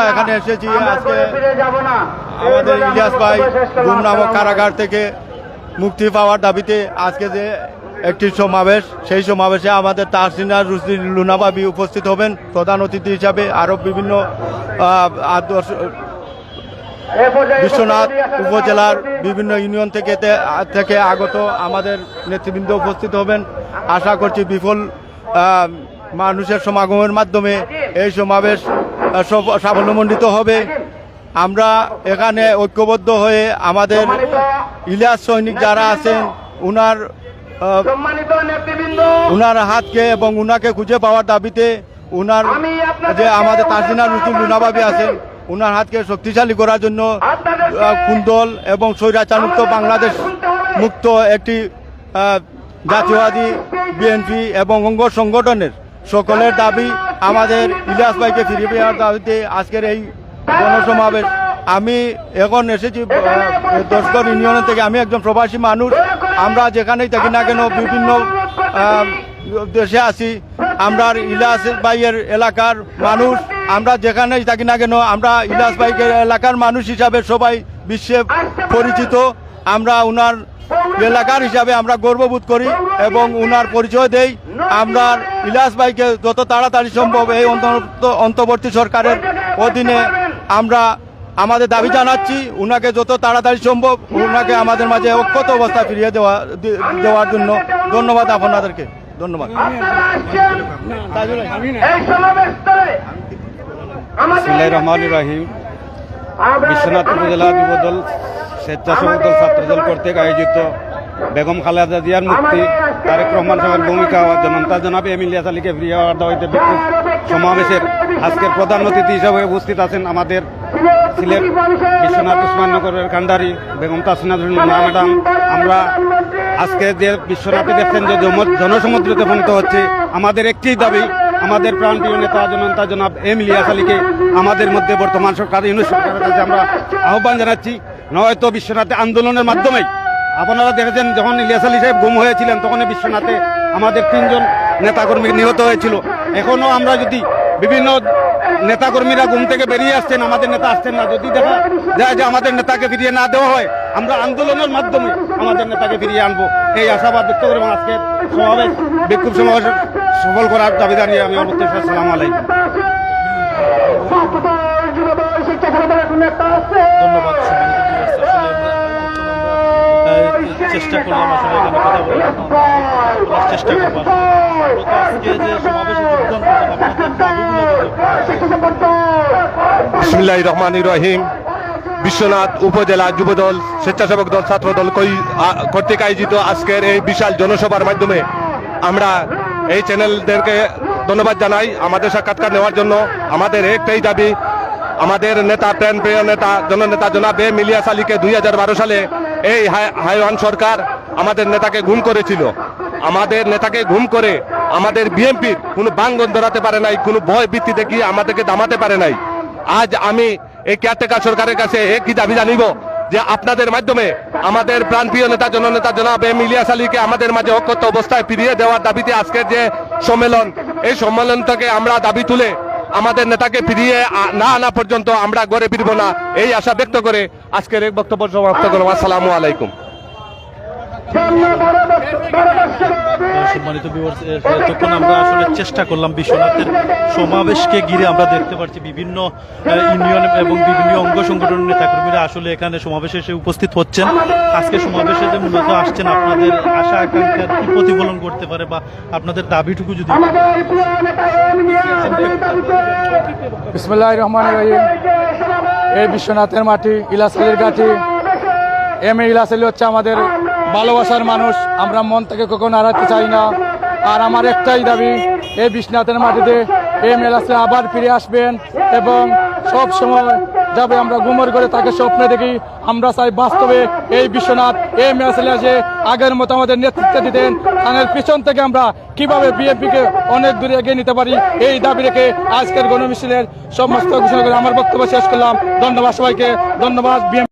আমরা এখানে এসেছি আজকে আমাদের ইলিয়াস ভাই গুম নামক কারাগার থেকে মুক্তি পাওয়ার দাবিতে আজকে যে একটি সমাবেশ সেই সমাবেশে আমাদের তাহসিনা রুসি লুনাবাবি উপস্থিত হবেন। প্রধান অতিথি হিসাবে আরও বিভিন্ন আদর্শ বিশ্বনাথ উপজেলার বিভিন্ন ইউনিয়ন থেকে থেকে আগত আমাদের নেতৃবৃন্দ উপস্থিত হবেন। আশা করছি বিপুল আহ, মানুষের সমাগমের মাধ্যমে এই সমাবেশ সাফল্যমণ্ডিত হবে। আমরা এখানে ঐক্যবদ্ধ হয়ে আমাদের ইলিয়াস সৈনিক যারা আছেন উনার উনার হাতকে এবং উনাকে খুঁজে পাওয়ার দাবিতে উনার যে আমাদের তাসিনা রুচুল লুনাবাবি আছেন উনার হাতকে শক্তিশালী করার জন্য কুন্দল এবং স্বৈরাচারমুক্ত বাংলাদেশ মুক্ত একটি জাতীয়বাদী বিএনপি এবং অঙ্গ সংগঠনের সকলের দাবি আমাদের ইলিয়াস ভাইকে ফিরিয়ে পাওয়ার দাবিতে আজকের এই গণসমাবেশ। আমি এখন এসেছি দশগড় ইউনিয়ন থেকে। আমি একজন প্রবাসী মানুষ। আমরা যেখানেই থাকি না কেন বিভিন্ন দেশে আছি। আমরা ইলাস ভাইয়ের এলাকার মানুষ। আমরা যেখানেই থাকি না কেন, আমরা ইলাস ভাইয়ের এলাকার মানুষ হিসাবে সবাই বিশ্বে পরিচিত। আমরা উনার এলাকার হিসাবে আমরা গর্ববোধ করি এবং উনার পরিচয় দেই। আমরা ইলাস ভাইকে যত তাড়াতাড়ি সম্ভব এই অন্তর্বর্তী- সরকারের অধীনে আমরা আমাদের দাবি জানাচ্ছি, উনাকে যত তাড়াতাড়ি সম্ভব উনাকে আমাদের মাঝে অক্ষত অবস্থা ফিরিয়ে দেওয়া দেওয়ার জন্য ধন্যবাদ আপনাদেরকে। ধন্যবাদ। রহমান রাহিম। বিশ্বনাথ উপজেলা যুবদল স্বেচ্ছাসেবক দল ছাত্রদল কর্তৃক আয়োজিত বেগম খালেদা জিয়ার মুক্তি তারেক রহমান সাহেবের ভূমিকা ও জনতা জনাব এম ইলিয়াস আলীকে ফিরিয়ে হওয়ার বিক্ষোভ সমাবেশের আজকের প্রধান অতিথি হিসাবে উপস্থিত আছেন আমাদের সিলেট বিশ্বনাথ উসমাননগরের কান্ডারি বেগম তাসিনা ম্যাডাম আমরা আজকে যে বিশ্বনাথে দেখছেন যে জনসমুদ্রতে পরিণত হচ্ছে আমাদের একটি দাবি আমাদের প্রাণপ্রিয় নেতা জনতা জনাব এম ইলিয়াস আলীকে আমাদের মধ্যে বর্তমান সরকার ইউনিট সরকারের কাছে আমরা আহ্বান জানাচ্ছি। নয়তো বিশ্বনাথে আন্দোলনের মাধ্যমেই আপনারা দেখেছেন যখন ইলিয়াস আলী সাহেব গুম হয়েছিলেন তখন বিশ্বনাথে আমাদের তিনজন নেতাকর্মী নিহত হয়েছিল। এখনও আমরা যদি বিভিন্ন নেতাকর্মীরা ঘুম থেকে বেরিয়ে আসছেন আমাদের নেতা আসছেন না। যদি দেখা যায় যে আমাদের নেতাকে ফিরিয়ে না দেওয়া হয় আমরা আন্দোলনের মাধ্যমে আমাদের নেতাকে ফিরিয়ে আনব। এই আশাবাদ ব্যক্ত করে এবং আজকে সমাবেশ বিক্ষোভ সমাবেশ সফল করার দাবি জানিয়ে আমি অবশ্যই সালাম আলাইকুম। ধন্যবাদ সম্মানিত viewers। আসলে আমরা আহ, চেষ্টা করলাম আসলে এখানে কথা বলার বলার চেষ্টা করব মূলত আজকে যে সমাবেশে যোগদান করলাম বিসমিল্লাহ রহমান রহিম। বিশ্বনাথ উপজেলা যুবদল স্বেচ্ছাসেবক দল ছাত্রদল কই- আ- কর্তৃক আয়োজিত আজকের এই বিশাল জনসভার মাধ্যমে আমরা এই চ্যানেলদেরকে ধন্যবাদ জানাই। আমাদের সাক্ষাৎকার নেওয়ার জন্য আমাদের একটাই দাবি আমাদের নেতা প্রাণ প্রিয় নেতা জননেতা জনাব এম ইলিয়াস আলীকে দুই হাজার বারো সালে এই হাই- হাইওয়ান সরকার আমাদের নেতাকে গুম করেছিল। আমাদের নেতাকে গুম করে আমাদের বিএনপির কোনো বাঙ্গন ধরাতে পারে নাই, কোনো ভয় ভিত্তি দেখিয়ে আমাদেরকে দামাতে পারে নাই। আজ আমি এই কেয়ারটেকার সরকারের কাছে একই দাবি জানিব যে আপনাদের মাধ্যমে আমাদের প্রাণপ্রিয় নেতা, জননেতা জনাব এম ইলিয়াস আলীকে আমাদের মাঝে অক্ষত অবস্থায় ফিরিয়ে দেওয়ার দাবিতে আজকের যে সম্মেলন, এই সম্মেলন থেকে আমরা দাবি তুলে আমাদের নেতাকে ফিরিয়ে না আনা পর্যন্ত আমরা গড়ে ফিরব না। এই আশা ব্যক্ত করে আজকের এই বক্তব্য সমাপ্ত করলাম। আসসালামু আলাইকুম। সম্মানিত এতক্ষণ আমরা আসলে চেষ্টা করলাম বিশ্বনাথের সমাবেশকে ঘিরে আমরা দেখতে পাচ্ছি বিভিন্ন ইউনিয়ন এবং বিভিন্ন অঙ্গ সংগঠনের নেতাকর্মীরা আসলে এখানে সমাবেশে এসে উপস্থিত হচ্ছেন। আজকে সমাবেশে যে মূলত আসছেন আপনাদের আশা আকাঙ্ক্ষার কি প্রতিফলন করতে পারে বা আপনাদের দাবিটুকু যদি বিসমুল্লাহ রহমান রহিম। এই বিশ্বনাথের মাটি ইলাসালির গাঠি এম এ ইলাসালি হচ্ছে আমাদের ভালোবাসার মানুষ। আমরা মন থেকে কখনো হারাতে চাই না। আর আমার একটাই দাবি, এই বিশ্বনাথের মাটিতে এম এলাসে আবার ফিরে আসবেন এবং সব সময় যাবে, আমরা গুমর করে তাকে স্বপ্নে দেখি। আমরা চাই বাস্তবে এই বিশ্বনাথ, এই এলাসে আসে আগের মতো আমাদের নেতৃত্ব দিতেন থানের পিছন থেকে আমরা কীভাবে বিএনপিকে অনেক দূরে এগিয়ে নিতে পারি, এই দাবি রেখে আজকের গণমিছিলের সমস্ত ঘোষণা করে আমার বক্তব্য শেষ করলাম। ধন্যবাদ সবাইকে, ধন্যবাদ। বিএনপি